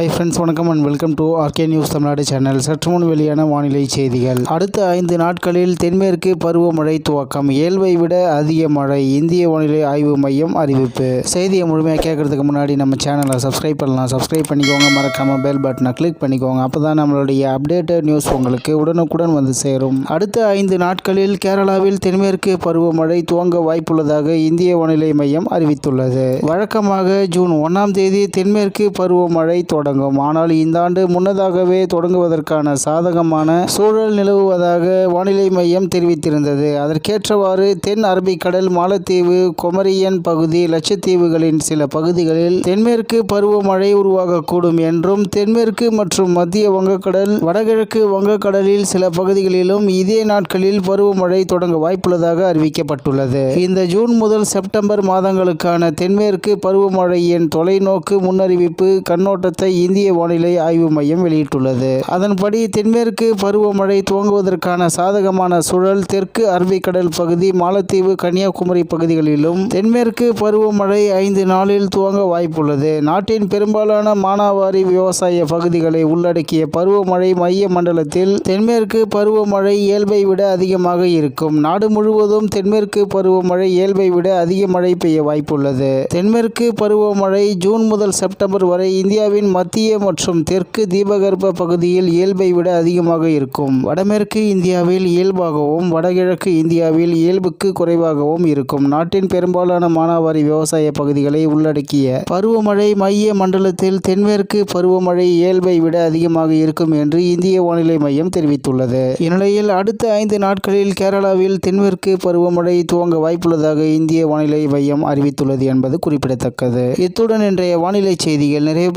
High friends வணக்கம் and welcome to RK news Tamil Nadu channel சற்று முன் வெளியான வானிலை செய்திகள். அடுத்த ஐந்து நாட்களில் தென்மேற்கு பருவமழை துவக்கம். இயல்பை விட அதிக மழை. இந்திய வானிலை ஆய்வு மையம் அறிவிப்பு. செய்தியை முழுமையாக கேட்கறதுக்கு முன்னாடி நம்ம சேனலை சப்ஸ்கிரைப் பண்ணலாம். சப்ஸ்கிரைப் பண்ணிக்கோங்க. மறக்காம பெல் பட்டனை கிளிக் பண்ணிக்கோங்க. அப்போ தான் நம்மளுடைய அப்டேட்டட் நியூஸ் உங்களுக்கு உடனுக்குடன் வந்து சேரும். அடுத்த ஐந்து நாட்களில் கேரளாவில் தென்மேற்கு பருவமழை துவங்க வாய்ப்புள்ளதாக இந்திய வானிலை மையம் அறிவித்துள்ளது. வழக்கமாக ஜூன் ஒன்றாம் தேதி தென்மேற்கு பருவமழை தொடர் தொடங்கும். ஆனால் இந்த ஆண்டு முன்னதாகவே தொடங்குவதற்கான சாதகமான சூழல் நிலவுவதாக வானிலை மையம் தெரிவித்திருந்தது. அதற்கேற்றவாறு தென் அரபிக்கடல் மாலத்தீவு கொமரியன் பகுதி லட்சத்தீவுகளின் சில பகுதிகளில் தென்மேற்கு பருவமழை உருவாகக்கூடும் என்றும் தென்மேற்கு மற்றும் மத்திய வங்கக்கடல் வடகிழக்கு வங்கக்கடலில் சில பகுதிகளிலும் இதே நாட்களில் பருவமழை தொடங்க வாய்ப்புள்ளதாக அறிவிக்கப்பட்டுள்ளது. இந்த ஜூன் முதல் செப்டம்பர் மாதங்களுக்கான தென்மேற்கு பருவமழையின் தொலைநோக்கு முன்னறிவிப்பு கண்ணோட்டத்தை இந்திய வானிலை ஆய்வு மையம் வெளியிட்டுள்ளது. அதன்படி தென்மேற்கு பருவமழை துவங்குவதற்கான சாதகமான சூழல் தெற்கு அரபிக்கடல் பகுதி மாலத்தீவு கன்னியாகுமரி பகுதிகளிலும் தென்மேற்கு பருவமழை ஐந்து நாளில் துவங்க வாய்ப்புள்ளது. நாட்டின் பெரும்பாலான மானாவாரி விவசாய பகுதிகளை உள்ளடக்கிய பருவமழை மைய மண்டலத்தில் தென்மேற்கு பருவமழை இயல்பை விட அதிகமாக இருக்கும். நாடு முழுவதும் தென்மேற்கு பருவமழை இயல்பை விட அதிக மழை பெய்ய வாய்ப்புள்ளது. தென்மேற்கு பருவமழை ஜூன் முதல் செப்டம்பர் வரை இந்தியாவின் மத்திய மற்றும் தெற்கு தீபகற்ப பகுதியில் இயல்பை விட அதிகமாக இருக்கும். வடமேற்கு இந்தியாவில் இயல்பாகவும் வடகிழக்கு இந்தியாவில் இயல்புக்கு குறைவாகவும் இருக்கும். நாட்டின் பெரும்பாலான மானாவாரி விவசாய பகுதிகளை உள்ளடக்கிய பருவமழை மைய மண்டலத்தில் தென்மேற்கு பருவமழை இயல்பை விட அதிகமாக இருக்கும் என்று இந்திய வானிலை மையம் தெரிவித்துள்ளது. இந்நிலையில் அடுத்த ஐந்து நாட்களில் கேரளாவில் தென்மேற்கு பருவமழை துவங்க வாய்ப்புள்ளதாக இந்திய வானிலை மையம் அறிவித்துள்ளது என்பது குறிப்பிடத்தக்கது. இத்துடன் இன்றைய வானிலை செய்திகள் நிறைவு